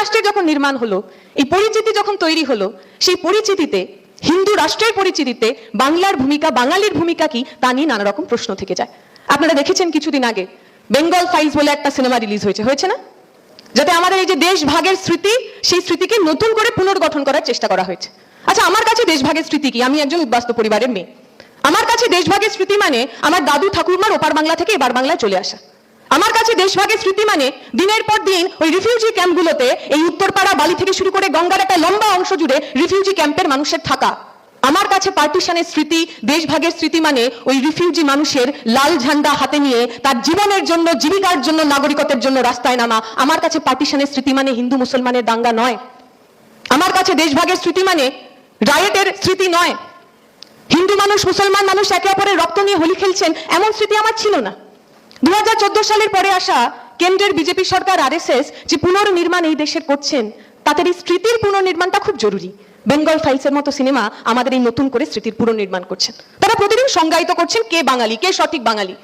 রাষ্ট্রের যখন নির্মাণ হলো, এই পরিচিতি যখন তৈরি হলো, সেই পরিচিতিতে, হিন্দু রাষ্ট্রের পরিচিতিতে বাংলার ভূমিকা, বাঙালির ভূমিকা কি, তা নিয়ে নানা রকম প্রশ্ন থেকে যায়। আপনারা দেখেছেন কিছুদিন আগে বেঙ্গল ফাইলস বলে একটা সিনেমা রিলিজ হয়েছে হয়েছে না? যাতে আমাদের এই যে দেশ ভাগের স্মৃতি, সেই স্মৃতিকে নতুন করে পুনর্গঠন করার চেষ্টা করা হয়েছে। আচ্ছা আমার কাছে দেশভাগের স্মৃতি কি? আমি একজন উদ্বাস্ত পরিবারের মেয়ে। আমার কাছে দেশভাগের স্মৃতি মানে আমার দাদু ঠাকুরমার ওপার বাংলা থেকে এবার বাংলায় চলে আসা। আমার কাছে দেশভাগের স্মৃতি মানে দিনের পর দিন ওই রিফিউজি ক্যাম্পগুলোতে এই উত্তরপাড়া বালি থেকে শুরু করে গঙ্গার একটা লম্বা অংশ জুড়ে রিফিউজি ক্যাম্পের মানুষের থাকা। আমার কাছে পার্টিশনের স্মৃতি, দেশভাগের স্মৃতি মানে ওই রিফিউজি মানুষের লাল ঝান্ডা হাতে নিয়ে তার জীবনের জন্য, জীবিকার জন্য নাগরিকতার জন্য রাস্তায় নামা। আমার কাছে পার্টিশনের স্মৃতি মানে হিন্দু মুসলমানের দাঙ্গা নয়। আমার কাছে দেশভাগের স্মৃতি মানে রায়েটের স্মৃতি নয়। হিন্দু মানুষ, মুসলমান মানুষ একে অপরের রক্ত নিয়ে হোলি খেলছেন, এমন স্মৃতি আমার ছিল না। দু হাজার চোদ্দ সালের পরে আসা কেন্দ্রের বিজেপি সরকার আরএসএস যে পুনর্নির্মাণ এই দেশের করছেন তাদের এই স্মৃতির পুনর্নির্মাণটা খুব জরুরি। বেঙ্গল ফাইলসের মতো সিনেমা আমাদের এই নতুন করে স্মৃতির পুনর্নির্মাণ করছেন। তারা প্রতিদিন সংজ্ঞায়িত করছেন কে বাঙালি, কে সঠিক বাঙালি।